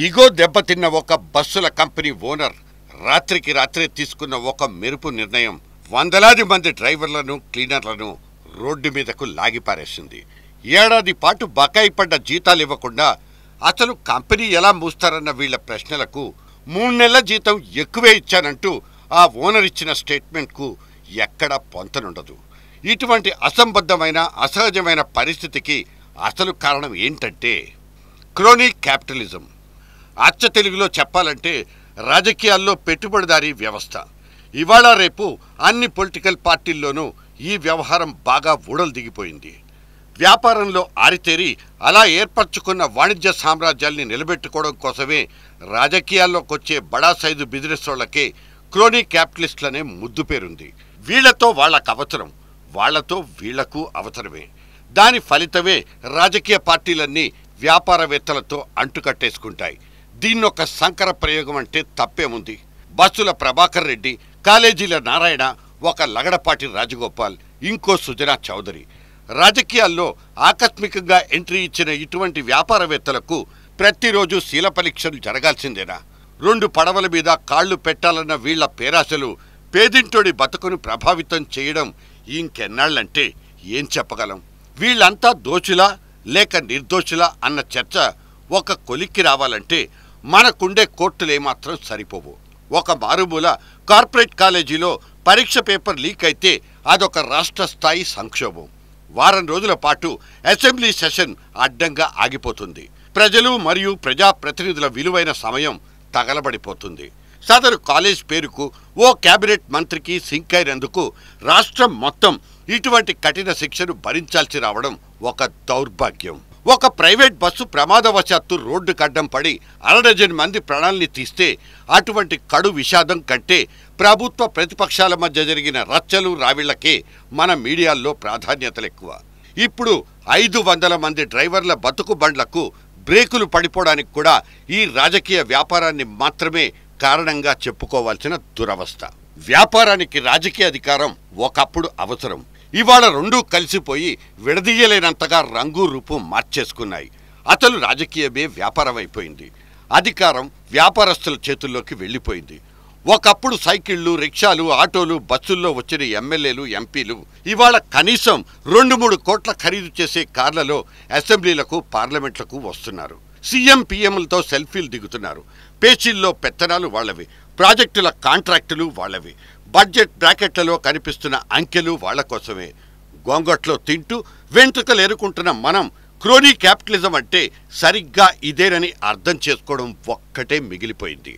Ego దెబ్బతిన్న ఒక బస్సుల కంపెనీ ఓనర్ రాత్రికి రాత్రే తీసుకున్న ఒక మెరుపు నిర్ణయం వందలాది మంది డ్రైవర్లను క్లీనర్లను రోడ్డు మీదకు లాగిపారేసింది. ఏడాది పాటు బకాయి పడ్డ జీతాలు ఇవ్వకుండా అసలు కంపెనీ ఎలా మూస్తారన్న వీళ్ళ ప్రశ్నలకు మూడు నెలల జీతం ఎక్కువే ఇచ్చానంటూ ఆ ఓనర్ ఇచ్చిన స్టేట్మెంట్కు ఎక్కడా పొంతనుండదు. ఇటువంటి అసంబద్ధమైన అసహజమైన పరిస్థితికి అసలు కారణం ఏంటంటే క్రోనిక్ క్యాపిటలిజం. అచ్చ తెలుగులో చెప్పాలంటే రాజకీయాల్లో పెట్టుబడిదారీ వ్యవస్థ. ఇవాళ రేపు అన్ని పొలిటికల్ పార్టీల్లోనూ ఈ వ్యవహారం బాగా ఊడలు దిగిపోయింది. వ్యాపారంలో ఆరితేరి అలా ఏర్పరచుకున్న వాణిజ్య సామ్రాజ్యాల్ని నిలబెట్టుకోవడం కోసమే రాజకీయాల్లోకొచ్చే బడా సైజు బిజినెస్ వాళ్ళకే క్రోనీ క్యాపిటలిస్టులనే ముద్దు పేరుంది. వీళ్ళతో వాళ్ళకు అవసరం వాళ్ళతో వీళ్ళకు అవసరమే. దాని ఫలితమే రాజకీయ పార్టీలన్నీ వ్యాపారవేత్తలతో అంటుకట్టేసుకుంటాయి. దీన్నొక సంకర ప్రయోగం అంటే తప్పేముంది? బస్సుల ప్రభాకర్ రెడ్డి కాలేజీల నారాయణ ఒక లగడపాటి రాజగోపాల్ ఇంకో సుజనా చౌదరి. రాజకీయాల్లో ఆకస్మికంగా ఎంట్రీ ఇచ్చిన ఇటువంటి వ్యాపారవేత్తలకు ప్రతిరోజు శీల పరీక్షలు జరగాల్సిందేనా? రెండు పడవల మీద కాళ్ళు పెట్టాలన్న వీళ్ళ పేరాశలు పేదింటోడి బతుకును ప్రభావితం చేయడం ఇంకెన్నాళ్ళంటే ఏం చెప్పగలం? వీళ్ళంతా దోషులా లేక నిర్దోషులా అన్న చర్చ ఒక కొలిక్కి రావాలంటే మనకుండే కోర్టులేమాత్రం సరిపోవు. ఒక మారుమూల కార్పొరేట్ కాలేజీలో పరీక్ష పేపర్ లీక్ అయితే అదొక రాష్ట్ర స్థాయి సంక్షోభం. వారం రోజుల పాటు అసెంబ్లీ సెషన్ అడ్డంగా ఆగిపోతుంది. ప్రజలు మరియు ప్రజాప్రతినిధుల విలువైన సమయం తగలబడిపోతుంది. సదరు కాలేజ్ పేరుకు ఓ కేబినెట్ మంత్రికి సింక్ అయినందుకు రాష్ట్రం మొత్తం ఇటువంటి కఠిన శిక్షను భరించాల్సి రావడం ఒక దౌర్భాగ్యం. ఒక ప్రైవేట్ బస్సు ప్రమాదవశాత్తు రోడ్డు కడ్డం పడి అరడజన్ మంది ప్రాణాల్ని తీస్తే అటువంటి కడు విషాదం కంటే ప్రభుత్వ ప్రతిపక్షాల మధ్య జరిగిన రచ్చలు రావిళ్ళకే మన మీడియాల్లో ప్రాధాన్యతలు ఎక్కువ ఇప్పుడు ఐదు వందల మంది డ్రైవర్ల బతుకు బండ్లకు బ్రేకులు పడిపోవడానికి కూడా ఈ రాజకీయ వ్యాపారాన్ని మాత్రమే కారణంగా చెప్పుకోవాల్సిన దురవస్థ. వ్యాపారానికి రాజకీయ అధికారం ఒకప్పుడు అవసరం. ఇవాళ రెండూ కలిసిపోయి విడదీయలేనంతగా రంగు రూపు మార్చేసుకున్నాయి. అతను రాజకీయమే వ్యాపారం అయిపోయింది అధికారం వ్యాపారస్తుల చేతుల్లోకి వెళ్ళిపోయింది. ఒకప్పుడు సైకిళ్ళు రిక్షాలు ఆటోలు బస్సుల్లో వచ్చిన ఎమ్మెల్యేలు ఎంపీలు ఇవాళ కనీసం రెండు మూడు కోట్ల ఖరీదు చేసే కార్లలో అసెంబ్లీలకు పార్లమెంట్లకు వస్తున్నారు. సీఎం పీఎంలతో సెల్ఫీలు దిగుతున్నారు. పేచీల్లో పెత్తనాలు వాళ్ళవి. ప్రాజెక్టుల కాంట్రాక్టులు వాళ్ళవి. బడ్జెట్ బ్రాకెట్లలో కనిపిస్తున్న అంకెలు వాళ్ళ కోసమే. గొంగట్లో తింటూ వెంట్రుకలు ఎరుకుంటున్న మనం క్రోనీ క్యాపిటలిజం అంటే సరిగ్గా ఇదేనని అర్థం చేసుకోవడం ఒక్కటే మిగిలిపోయింది.